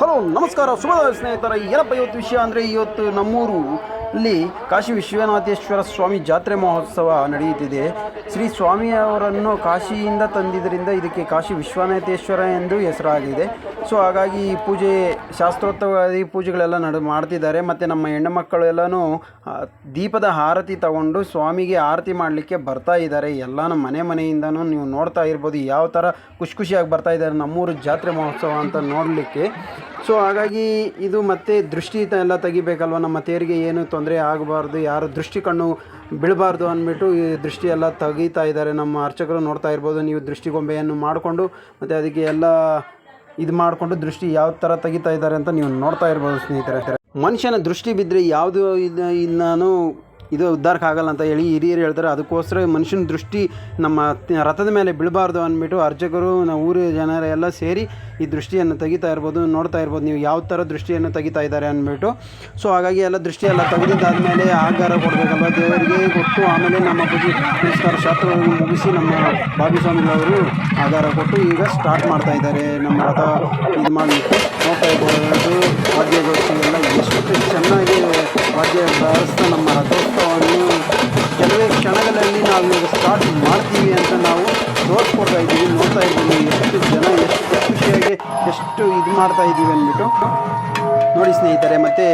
Hello ನಮಸ್ಕಾರ. ಶುಭ ಸ್ನೇಹಿತರ ಏನಪ್ಪ ಇವತ್ತು ವಿಷಯ ಅಂದರೆ ಇವತ್ತು ನಮ್ಮೂರು ಇಲ್ಲಿ ಕಾಶಿ ವಿಶ್ವನಾಥೇಶ್ವರ ಸ್ವಾಮಿ ಜಾತ್ರೆ ಮಹೋತ್ಸವ ನಡೆಯುತ್ತಿದೆ. ಶ್ರೀ ಸ್ವಾಮಿಯವರನ್ನು ಕಾಶಿಯಿಂದ ತಂದಿದ್ದರಿಂದ ಇದಕ್ಕೆ ಕಾಶಿ ವಿಶ್ವನಾಥೇಶ್ವರ ಎಂದು ಹೆಸರಾಗಿದೆ. ಸೊ, ಹಾಗಾಗಿ ಈ ಪೂಜೆ ಶಾಸ್ತ್ರೋತ್ತವಾದಿ ಪೂಜೆಗಳೆಲ್ಲ ನಡೆ, ಮಾಡ್ತಿದ್ದಾರೆ. ಮತ್ತು ನಮ್ಮ ಹೆಣ್ಣು ಮಕ್ಕಳು ದೀಪದ ಆರತಿ ತಗೊಂಡು ಸ್ವಾಮಿಗೆ ಆರತಿ ಮಾಡಲಿಕ್ಕೆ ಬರ್ತಾ ಇದ್ದಾರೆ. ಎಲ್ಲ ಮನೆ ಮನೆಯಿಂದನೂ ನೀವು ನೋಡ್ತಾ ಇರ್ಬೋದು. ಯಾವ ಥರ ಖುಷಿ ಖುಷಿಯಾಗಿ ಬರ್ತಾ ಇದ್ದಾರೆ ನಮ್ಮೂರು ಜಾತ್ರೆ ಮಹೋತ್ಸವ ಅಂತ ನೋಡಲಿಕ್ಕೆ. ಸೊ ಹಾಗಾಗಿ ಇದು ಮತ್ತೆ ದೃಷ್ಟಿ ಎಲ್ಲ ತೆಗಿಬೇಕಲ್ವ? ನಮ್ಮ ತೇರಿಗೆ ಏನು ತೊಂದರೆ ಆಗಬಾರ್ದು, ಯಾರು ದೃಷ್ಟಿ ಕಣ್ಣು ಬೀಳಬಾರ್ದು ಅಂದ್ಬಿಟ್ಟು ಈ ದೃಷ್ಟಿ ಎಲ್ಲ ತೆಗಿತಾ ಇದ್ದಾರೆ. ನಮ್ಮ ಅರ್ಚಕರು ನೋಡ್ತಾ ಇರ್ಬೋದು, ನೀವು ದೃಷ್ಟಿಗೊಂಬೆಯನ್ನು ಮಾಡಿಕೊಂಡು ಮತ್ತು ಅದಕ್ಕೆ ಎಲ್ಲ ಇದು ಮಾಡಿಕೊಂಡು ದೃಷ್ಟಿ ಯಾವ ಥರ ತೆಗಿತಾ ಇದ್ದಾರೆ ಅಂತ ನೀವು ನೋಡ್ತಾ ಇರ್ಬೋದು ಸ್ನೇಹಿತರೆ. ಮನುಷ್ಯನ ದೃಷ್ಟಿ ಬಿದ್ದರೆ ಯಾವುದು ಇದು ಇನ್ನೂ ಇದು ಉದ್ಧಾರಕ್ಕೆ ಆಗಲ್ಲ ಅಂತ ಹೇಳಿ ಹಿರಿಯರು ಹೇಳ್ತಾರೆ. ಅದಕ್ಕೋಸ್ಕರ ಮನುಷ್ಯನ ದೃಷ್ಟಿ ನಮ್ಮ ರಥದ ಮೇಲೆ ಬೀಳಬಾರ್ದು ಅಂದ್ಬಿಟ್ಟು ಅರ್ಚಕರು ನಮ್ಮ ಊರಿನ ಜನರ ಎಲ್ಲ ಸೇರಿ ಈ ದೃಷ್ಟಿಯನ್ನು ತೆಗಿತಾ ಇರ್ಬೋದು, ನೋಡ್ತಾ ಇರ್ಬೋದು. ನೀವು ಯಾವ ಥರ ದೃಷ್ಟಿಯನ್ನು ತೆಗಿತಾ ಇದ್ದಾರೆ ಅಂದ್ಬಿಟ್ಟು. ಸೊ, ಹಾಗಾಗಿ ಎಲ್ಲ ದೃಷ್ಟಿ ಎಲ್ಲ ತೆಗೆದಿದ್ದಾದಮೇಲೆ ಕೊಡಬೇಕಲ್ಲ. ದೇವರಿಗೆ ಕೊಟ್ಟು ಆಮೇಲೆ ನಮ್ಮ ಪೂಜೆ ಪುರಸ್ಕಾರ ಶಾಸ್ತ್ರವನ್ನು ಮುಗಿಸಿ ನಮ್ಮ ಬಾಬಿ ಸ್ವಾಮಿಗಳವರು ಆಧಾರ ಕೊಟ್ಟು ಈಗ ಸ್ಟಾರ್ಟ್ ಮಾಡ್ತಾ ಇದ್ದಾರೆ. ನಮ್ಮ ರಥ ಇದು ಮಾಡಿ ನೋಡ್ತಾ ಇರ್ಬೋದು. ವಾದ್ಯಗೋಷ್ಠಿ ಎಲ್ಲ ಎಷ್ಟು ಚೆನ್ನಾಗಿ ವಾದ್ಯ ಬಾರಿಸ್ತಾ ನಮ್ಮ ರಥೋತ್ಸವವನ್ನು ಕೆಲವೇ ಕ್ಷಣಗಳಲ್ಲಿ ನಾವು ಈಗ ಸ್ಟಾರ್ಟ್ ಮಾಡ್ತೀವಿ ಅಂತ ನಾವು ತೋರಿಸ್ಕೊಡ್ತಾ ಇದ್ದೀವಿ, ನೋಡ್ತಾ ಇದ್ದೀವಿ. ಎಷ್ಟು ಜನ, ಎಷ್ಟು ಖುಷಿಯಾಗಿ, ಎಷ್ಟು ಇದು ಮಾಡ್ತಾ ಇದ್ದೀವಿ ಅಂದ್ಬಿಟ್ಟು. ನೋಡಿ ಸ್ನೇಹಿತರೆ, ಮತ್ತು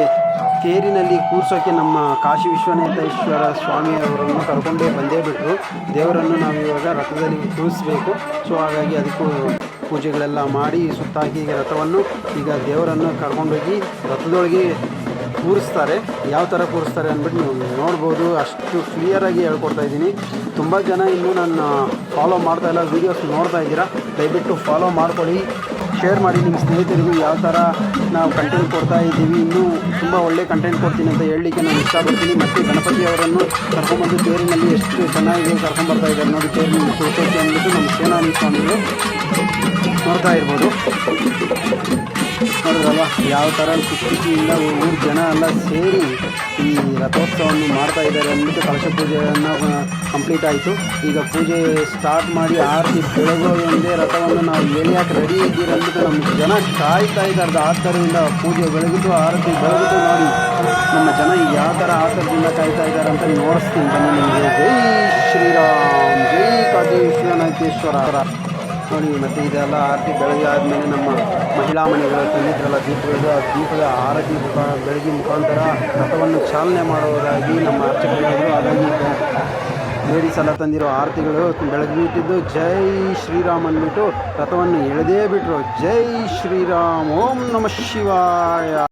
ತೇರಿನಲ್ಲಿ ಕೂರ್ಸೋಕ್ಕೆ ನಮ್ಮ ಕಾಶಿ ವಿಶ್ವನಾಥೇಶ್ವರ ಸ್ವಾಮಿಯವರನ್ನು ಕರ್ಕೊಂಡೇ ಬಂದೇ ಬಿಟ್ಟರು ದೇವರನ್ನು ನಾವು ಇವಾಗ ರಥದಲ್ಲಿ ಕೂರಿಸ್ಬೇಕು. ಸೊ ಹಾಗಾಗಿ ಅದಕ್ಕೂ ಪೂಜೆಗಳೆಲ್ಲ ಮಾಡಿ ಸುತ್ತಾಕಿ ರಥವನ್ನು ಈಗ ದೇವರನ್ನು ಕರ್ಕೊಂಡೋಗಿ ರಥದೊಳಗೆ ಕೂರಿಸ್ತಾರೆ. ಯಾವ ಥರ ಕೂರಿಸ್ತಾರೆ ಅಂದ್ಬಿಟ್ಟು ನೀವು ನೋಡ್ಬೋದು. ಅಷ್ಟು ಕ್ಲಿಯರಾಗಿ ಹೇಳ್ಕೊಡ್ತಾ ಇದ್ದೀನಿ. ತುಂಬ ಜನ ಇನ್ನೂ ನನ್ನ ಫಾಲೋ ಮಾಡ್ತಾ ಇಲ್ಲ. ವೀಡಿಯೋಸ್ ನೋಡ್ತಾ ಇದ್ದೀರಾ? ದಯವಿಟ್ಟು ಫಾಲೋ ಮಾಡ್ಕೊಳ್ಳಿ. ಶೇರ್ ಮಾಡಿ ನಿಮ್ಮ ಸ್ನೇಹಿತರಿಗೂ ಯಾವ ಥರ ನಾವು ಕಂಟೆಂಟ್ ಕೊಡ್ತಾ ಇದ್ದೀವಿ. ಇನ್ನೂ ತುಂಬ ಒಳ್ಳೆ ಕಂಟೆಂಟ್ ಕೊಡ್ತೀನಿ ಅಂತ ಹೇಳಲಿಕ್ಕೆ ನಾನು ಇಷ್ಟಪಡ್ತೀನಿ. ಮತ್ತು ಗಣಪತಿಯವರನ್ನು ಕರ್ಕೊಂಬಂದು ತೇರಿನಲ್ಲಿ ಎಷ್ಟು ಚೆನ್ನಾಗಿ ಕರ್ಕೊಂಬರ್ತಾ ಇದ್ದಾರೆ ನೋಡಿ ತೇರಿನಲ್ಲಿ ಕೂರಿಸೋಕೆ ಅಂದ್ಬಿಟ್ಟು ನಮ್ಮ ಸೇನಾ ಸ್ವಾಮಿಗಳು ನೋಡ್ತಾ ಇರ್ಬೋದು. ನೋಡಿದ್ರಲ್ವ ಯಾವ ಥರ ಖುಷಿ ಖುಷಿಯಿಂದ ಮೂರು ಜನ ಎಲ್ಲ ಸೇರಿ ಈ ರಥೋತ್ಸವವನ್ನು ಮಾಡ್ತಾ ಇದ್ದಾರೆ ಅಂದ್ಬಿಟ್ಟು ಕಲಶ ಪೂಜೆಯನ್ನು ಕಂಪ್ಲೀಟ್ ಆಯಿತು. ಈಗ ಪೂಜೆ ಸ್ಟಾರ್ಟ್ ಮಾಡಿ ಆರತಿ ಬೆಳಗೋದೊಂದೇ ರಥವನ್ನು ನಾವು ಎಳಿಯಾಕೆ ರೆಡಿ ಇದ್ದೀರಿ ಅಂದ್ಬಿಟ್ಟು ನಮ್ಮ ಜನ ಕಾಯ್ತಾ ಇದ್ದಾರೆ. ಆದ್ದರಿಂದ ಪೂಜೆ ಬೆಳಗಿದ್ದು, ಆರತಿ ಬೆಳಗಿದ್ದು ನೋಡಿ ನಮ್ಮ ಜನ ಯಾವ ಥರ ಆತರದಿಂದ ಕಾಯ್ತಾ ಇದ್ದಾರೆ ಅಂತ ನೋಡಿಸ್ತೀನಿ. ಬನ್ನಿ ನಿಮಗೆ. ಜೈ ಶ್ರೀರಾಮ್. ಜೈ ಕಾದೇಶ್ವರ ವಿಶ್ವನಾಥೇಶ್ವರ ನೋಡಿ ಮತ್ತು ಇದೆಲ್ಲ ಆರತಿ ಬೆಳಗ್ಗೆ ಆದಮೇಲೆ ನಮ್ಮ ಮಹಿಳಾ ಮನೆಗಳು ತಂದಿದ್ರಲ್ಲ ದೀಪಗಳು, ಆ ದೀಪದ ಆರತಿ ಮುಖ ಬೆಳಗ್ಗೆ ಮುಖಾಂತರ ರಥವನ್ನು ಚಾಲನೆ ಮಾಡುವುದಾಗಿ ನಮ್ಮ ಅರ್ಚಕರು ಹಾಗಾಗಿ ಲೇಡೀಸ್ ಎಲ್ಲ ತಂದಿರೋ ಆರತಿಗಳು ಬೆಳಗ್ಬಿಟ್ಟಿದ್ದು ಜೈ ಶ್ರೀರಾಮ್ ಅಂದ್ಬಿಟ್ಟು ರಥವನ್ನು ಎಳೆದೇ ಬಿಟ್ಟರು ಜೈ ಶ್ರೀರಾಮ್, ಓಂ ನಮಃ ಶಿವಾಯ.